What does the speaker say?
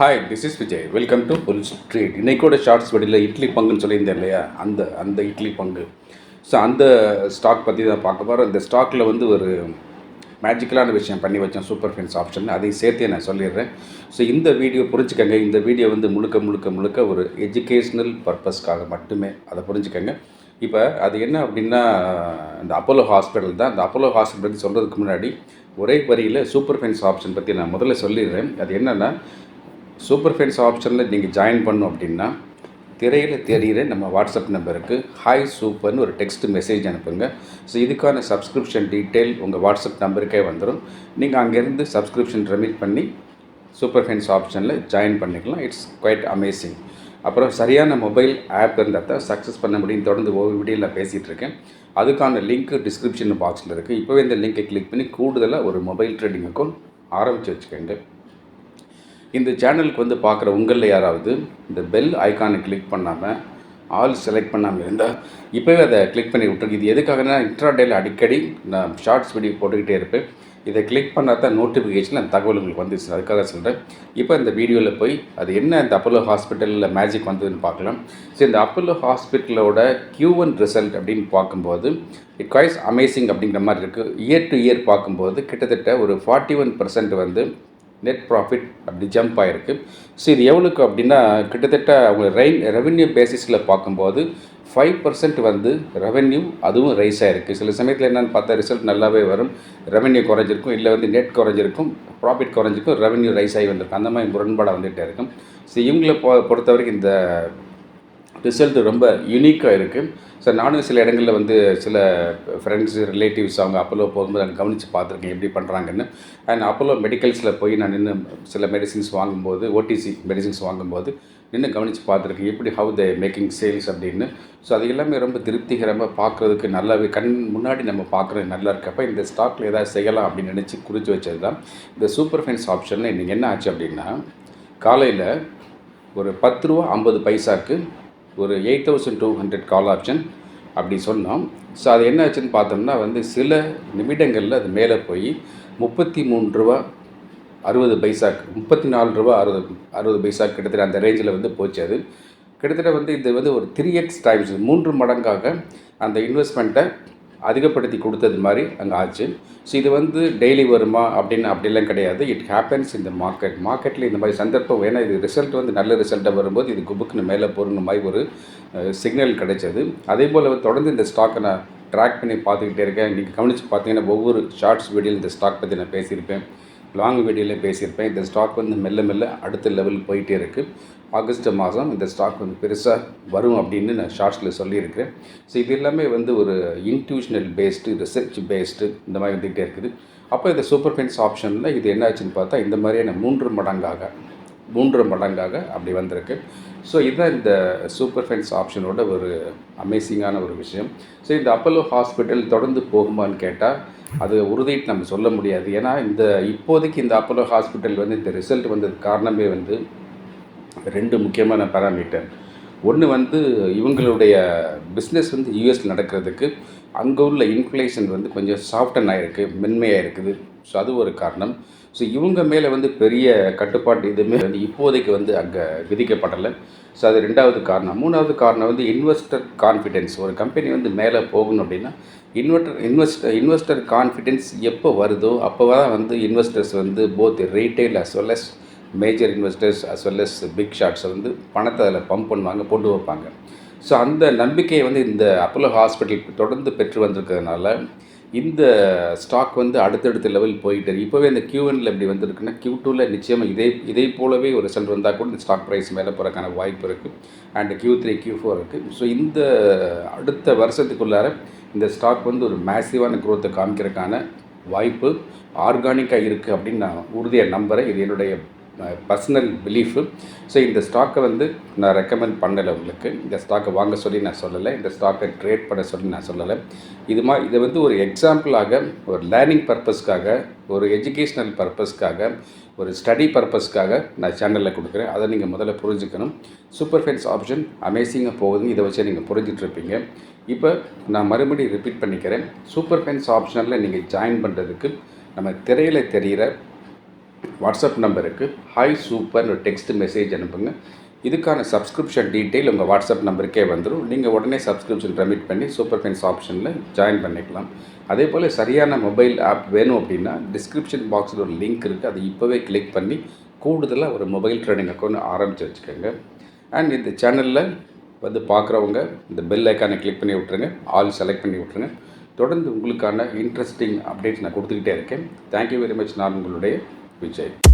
Hi this is Vijay welcome to full street இன்றைக்கூட shorts வடியில் இட்லி பங்குன்னு சொல்லியிருந்தேன் இல்லையா? அந்த அந்த இட்லி பங்கு. ஸோ அந்த ஸ்டாக் பற்றி தான் பார்க்க போகிறோம் இந்த ஸ்டாக்கில் வந்து ஒரு மேஜிக்கலான விஷயம் பண்ணி வச்சேன். சூப்பர் ஃபின்ஸ் ஆப்ஷன் அதையும் சேர்த்தே நான் சொல்லிடுறேன். ஸோ இந்த வீடியோ புரிஞ்சுக்கங்க. இந்த வீடியோ வந்து முழுக்க முழுக்க முழுக்க ஒரு எஜுகேஷ்னல் பர்பஸ்க்காக மட்டுமே. அதை புரிஞ்சுக்கங்க. இப்போ அது என்ன அப்படின்னா இந்த அப்போலோ ஹாஸ்பிட்டல் தான். இந்த அப்போலோ ஹாஸ்பிட்டல் பற்றி சொல்கிறதுக்கு முன்னாடி ஒரே வரியில் சூப்பர் ஃபென்ஸ் ஆப்ஷன் பற்றி நான் முதல்ல சொல்லிடுறேன். அது என்னென்னா சூப்பர் ஃபைன்ஸ் ஆப்ஷனில் நீங்கள் ஜாயின் பண்ணோம் அப்படின்னா திரையில் தெரிகிற நம்ம வாட்ஸ்அப் நம்பருக்கு ஹாய் சூப்பர்னு ஒரு டெக்ஸ்ட் மெசேஜ் அனுப்புங்க. ஸோ இதுக்கான சப்ஸ்கிரிப்ஷன் டீட்டெயில் உங்கள் வாட்ஸ்அப் நம்பருக்கே வந்துடும் நீங்கள் அங்கேருந்து சப்ஸ்கிரிப்ஷன் ரெமிட் பண்ணி சூப்பர் ஃபைன்ஸ் ஆப்ஷனில் ஜாயின் பண்ணிக்கலாம். இட்ஸ் குவைட் அமேசிங் அப்புறம் சரியான மொபைல் ஆப் இருந்தால் தான் சக்ஸஸ் பண்ண முடியும் தொடர்ந்து ஒவ்வொரு வீடியோவில் பேசிகிட்டு இருக்கேன் அதுக்கான லிங்க் டிஸ்கிரிப்ஷன் பாக்ஸில் இருக்குது இப்போவே இந்த லிங்கை கிளிக் பண்ணி கூடுதலாக ஒரு மொபைல் ட்ரேடிங் அக்கௌண்ட் ஆரம்பித்து வச்சுக்கோங்க. இந்த சேனலுக்கு வந்து பார்க்குற உங்களில் யாராவது இந்த பெல் ஐக்கானை கிளிக் பண்ணாமல் ஆல் செலக்ட் பண்ணாமல் இருந்தால் இப்போவே அதை கிளிக் பண்ணி விட்டுருக்கு இது எதுக்காகனா இன்ட்ராடேல அடிக்கடி நான் ஷார்ட்ஸ் வீடியோ போட்டுக்கிட்டே இருப்பேன். இதை கிளிக் பண்ணால் தான் நோட்டிஃபிகேஷன் அந்த தகவல் உங்களுக்கு வந்துச்சு அதுக்காக சொல்கிறேன் இப்போ இந்த வீடியோவில் போய் அது என்ன இந்த அப்போலோ ஹாஸ்பிட்டலில் மேஜிக் வந்ததுன்னு பார்க்கலாம். ஸோ இந்த அப்போலோ ஹாஸ்பிட்டலோட கியூ ஒன் ரிசல்ட் அப்படின்னு பார்க்கும்போது இட் குவைஸ் அமேசிங் அப்படிங்கிற மாதிரி இருக்குது இயர் டு இயர் பார்க்கும்போது கிட்டத்தட்ட ஒரு ஃபார்ட்டி ஒன் வந்து நெட் ப்ராஃபிட் அப்படி ஜம்ப் ஆகிருக்கு ஸோ இது எவ்வளோக்கு அப்படின்னா கிட்டத்தட்ட அவங்க ரெயின் ரெவென்யூ பேசிஸில் பார்க்கும்போது ஃபைவ் பர்சன்ட் வந்து ரெவென்யூ அதுவும் ரைஸ் ஆகிருக்கு சில சமயத்தில் என்னென்னு பார்த்தா ரிசல்ட் நல்லாவே வரும். ரெவென்யூ குறைஞ்சிருக்கும். இல்லை வந்து நெட் குறைஞ்சிருக்கும். ப்ராஃபிட் குறைஞ்சிருக்கும். ரெவென்யூ ரைஸ் ஆகி வந்திருக்கும். அந்த மாதிரி முரண்பாடாக வந்துகிட்டே இருக்கும். ஸோ இவங்களை பொ பொறுத்த வரைக்கும் இந்த ரிசல்ட் ரொம்ப யூனிக்காக இருக்குது ஸோ நானும் சில இடங்களில் வந்து சில ஃப்ரெண்ட்ஸ் ரிலேட்டிவ்ஸ் அவங்க அப்போலோ போகும்போது நான் கவனித்து பார்த்துருக்கேன் எப்படி பண்ணுறாங்கன்னு அண்ட் அப்போலோ மெடிக்கல்ஸில் போய் நான் நின்று சில மெடிசின்ஸ் வாங்கும்போது ஓடிசி மெடிசின்ஸ் வாங்கும்போது நின்று கவனித்து பார்த்துருக்கேன் எப்படி ஹவு த மேக்கிங் சேல்ஸ் அப்படின்னு. ஸோ அது எல்லாமே ரொம்ப திருப்திகரமாக பார்க்குறதுக்கு நல்லாவே கண் முன்னாடி நம்ம பார்க்குறது நல்லா இருக்கப்போ இந்த ஸ்டாக்கில் ஏதாவது செய்யலாம் அப்படின்னு நினச்சி குறித்து வச்சது தான் இந்த சூப்பர் ஃபைன்ஸ் ஆப்ஷனில் இன்றைக்கி என்ன ஆச்சு அப்படின்னா காலையில் ஒரு பத்து ரூபா ஐம்பது பைசாவுக்கு ஒரு eight thousand two hundred call option அப்படி சொன்னோம். ஸோ அது என்ன ஆச்சுன்னு பார்த்தோம்னா வந்து சில நிமிடங்களில் அது மேலே போய் முப்பத்தி மூணு ரூபா அறுபது பைசாக்கு முப்பத்தி நாலு ரூபா அறுபது அறுபது பைசாக்கு கிட்டத்தட்ட அந்த ரேஞ்சில் வந்து போச்சு அது. கிட்டத்தட்ட வந்து இது வந்து ஒரு த்ரீ எக்ஸ் டைம்ஸ் மூன்று மடங்காக அந்த இன்வெஸ்ட்மெண்ட்டை அதிகப்படுத்தி கொடுத்தது மாதிரி அங்கே ஆச்சு. ஸோ இது வந்து டெய்லி வருமா அப்படின்னு அப்படிலாம் கிடையாது. இட் ஹேப்பன்ஸ் இந்த மார்க்கெட் மார்க்கெட்டில் இந்த மாதிரி சந்தர்ப்பம் ஏன்னா இது ரிசல்ட் வந்து நல்ல ரிசல்ட்டாக வரும்போது இது குபுக்குன்னு மேலே போகிற மாதிரி ஒரு சிக்னல் கிடைச்சது. அதே போல் தொடர்ந்து இந்த ஸ்டாக்கை நான் ட்ராக் பண்ணி பார்த்துக்கிட்டே இருக்கேன். நீங்கள் கவனித்து பார்த்தீங்கன்னா ஒவ்வொரு ஷார்ட்ஸ் வீடியோவில் இந்த ஸ்டாக் பற்றி நான் பேசியிருப்பேன். லாங் வீடியோவில் பேசியிருப்பேன். இந்த ஸ்டாக் வந்து மெல்ல மெல்ல அடுத்த லெவல் போயிட்டே இருக்குது ஆகஸ்ட் மாதம் இந்த ஸ்டாக் வந்து பெருசாக வரும் அப்படின்னு நான் ஷார்ட்ஸில் சொல்லியிருக்கிறேன். ஸோ இது எல்லாமே வந்து ஒரு இன்ட்யூஷனல் பேஸ்டு ரிசர்ச் பேஸ்டு இந்த மாதிரி வந்துக்கிட்டே இருக்குது. அப்போ இந்த சூப்பர் ஃபென்ஸ் ஆப்ஷனில் இது என்னாச்சுன்னு பார்த்தா இந்த மாதிரியான மூன்று மடங்காக மூன்று மடங்காக அப்படி வந்திருக்கு. ஸோ இதுதான் இந்த சூப்பர் ஃபென்ஸ் ஆப்ஷனோட ஒரு அமேசிங்கான ஒரு விஷயம். ஸோ இந்த அப்பல்லோ ஹாஸ்பிட்டல் தொடர்ந்து போகுமான்னு கேட்டால் அது உறுதிட்டு நம்ம சொல்ல முடியாது. ஏன்னா இந்த இப்போதைக்கு இந்த அப்பல்லோ ஹாஸ்பிட்டல் வந்து இந்த ரிசல்ட் வந்தது காரணமே வந்து ரெண்டு முக்கியமான பேராமீட்டர் ஒன்று வந்து இவங்களுடைய பிஸ்னஸ் வந்து யூஎஸில் நடக்கிறதுக்கு அங்கே உள்ள இன்ஃப்ளேஷன் வந்து கொஞ்சம் சாஃப்டன் ஆகிருக்கு மென்மையாக இருக்குது. ஸோ அது ஒரு காரணம். ஸோ இவங்க மேலே வந்து பெரிய கட்டுப்பாட்டு இதுவுமே வந்து இப்போதைக்கு வந்து அங்கே விதிக்கப்படலை. ஸோ அது ரெண்டாவது காரணம். மூணாவது காரணம் வந்து இன்வெஸ்டர் கான்ஃபிடென்ஸ். ஒரு கம்பெனி வந்து மேலே போகணும் அப்படின்னா இன்வெர்டர் இன்வெஸ்டர் இன்வெஸ்டர் கான்ஃபிடென்ஸ் எப்போ வருதோ அப்போ தான் வந்து இன்வெஸ்டர்ஸ் வந்து both retail as well as major investors as well as big ஷாட்ஸை வந்து பணத்தை அதில் பம்ப் பண்ணுவாங்க போட்டு வைப்பாங்க. ஸோ அந்த நம்பிக்கையை வந்து இந்த அப்போலோ ஹாஸ்பிட்டல் தொடர்ந்து பெற்று வந்திருக்கிறதுனால இந்த ஸ்டாக் வந்து அடுத்தடுத்த லெவல் போயிட்டு இருக்கு. இப்போவே இந்த கியூ ஒனில் எப்படி வந்திருக்குன்னா கியூ டூவில் நிச்சயமாக இதே இதே போலவே ஒரு ரிசல்ட் வந்தால் கூட இந்த ஸ்டாக் ப்ரைஸ் மேலே போகிறக்கான வாய்ப்பு இருக்குது and Q three Q four இருக்குது ஸோ இந்த அடுத்த வருஷத்துக்குள்ளார இந்த ஸ்டாக் வந்து ஒரு மேசிவான குரோத்தை காமிக்கிறதுக்கான வாய்ப்பு ஆர்கானிக்காக இருக்குது அப்படின்னு நான் உறுதியாக நம்புகிறேன் இது என்னுடைய பர்சனல் பிலீஃபு ஸோ இந்த ஸ்டாக்கை வந்து நான் ரெக்கமெண்ட் பண்ணலை உங்களுக்கு. இந்த ஸ்டாக்கை வாங்க சொல்லி நான் சொல்லலை. இந்த ஸ்டாக்கை ட்ரேட் பண்ண சொல்லி நான் சொல்லலை. இது மா இதை வந்து ஒரு எக்ஸாம்பிளாக ஒரு லேர்னிங் பர்பஸ்க்காக ஒரு எஜுகேஷ்னல் பர்பஸ்க்காக ஒரு ஸ்டடி பர்பஸ்க்காக நான் சேனலில் கொடுக்குறேன். அதை நீங்கள் முதல்ல புரிஞ்சுக்கணும். சூப்பர் ஃபென்ஸ் ஆப்ஷன் அமேசிங்காக போகுதுன்னு இதை வச்சு நீங்கள் புரிஞ்சிட்ருப்பீங்க இப்போ நான் மறுபடியும் ரிப்பீட் பண்ணிக்கிறேன். சூப்பர் ஃபென்ஸ் ஆப்ஷனில் நீங்கள் ஜாயின் பண்ணுறதுக்கு நம்ம திரையில் தெரிகிற வாட்ஸ்அப் நம்பருக்கு ஹாய் சூப்பர்னு ஒரு டெக்ஸ்ட் மெசேஜ் அனுப்புங்க. இதுக்கான சப்ஸ்கிரிப்ஷன் டீட்டெயில் உங்கள் வாட்ஸ்அப் நம்பருக்கே வந்துடும் நீங்கள் உடனே சப்ஸ்கிரிப்ஷன் ரெமிட் பண்ணி சூப்பர் ஃபைன்ஸ் ஆப்ஷனில் ஜாயின் பண்ணிக்கலாம். அதே போல் சரியான மொபைல் ஆப் வேணும் அப்படின்னா டிஸ்கிரிப்ஷன் பாக்ஸில் ஒரு லிங்க் இருக்குது அதை இப்போவே கிளிக் பண்ணி கூடுதலாக ஒரு மொபைல் ட்ரேடிங் அக்கௌண்ட் ஆரம்பித்து வச்சுக்கோங்க. அண்ட் இந்த சேனலில் வந்து பார்க்குறவங்க இந்த பெல் ஐக்கானை கிளிக் பண்ணி விட்ருங்க ஆல் செலக்ட் பண்ணி விட்ருங்க தொடர்ந்து உங்களுக்கான இன்ட்ரெஸ்டிங் அப்டேட்ஸ் நான் கொடுத்துக்கிட்டே இருக்கேன். தேங்க்யூ வெரி மச் நான் உங்களுடைய விஜய்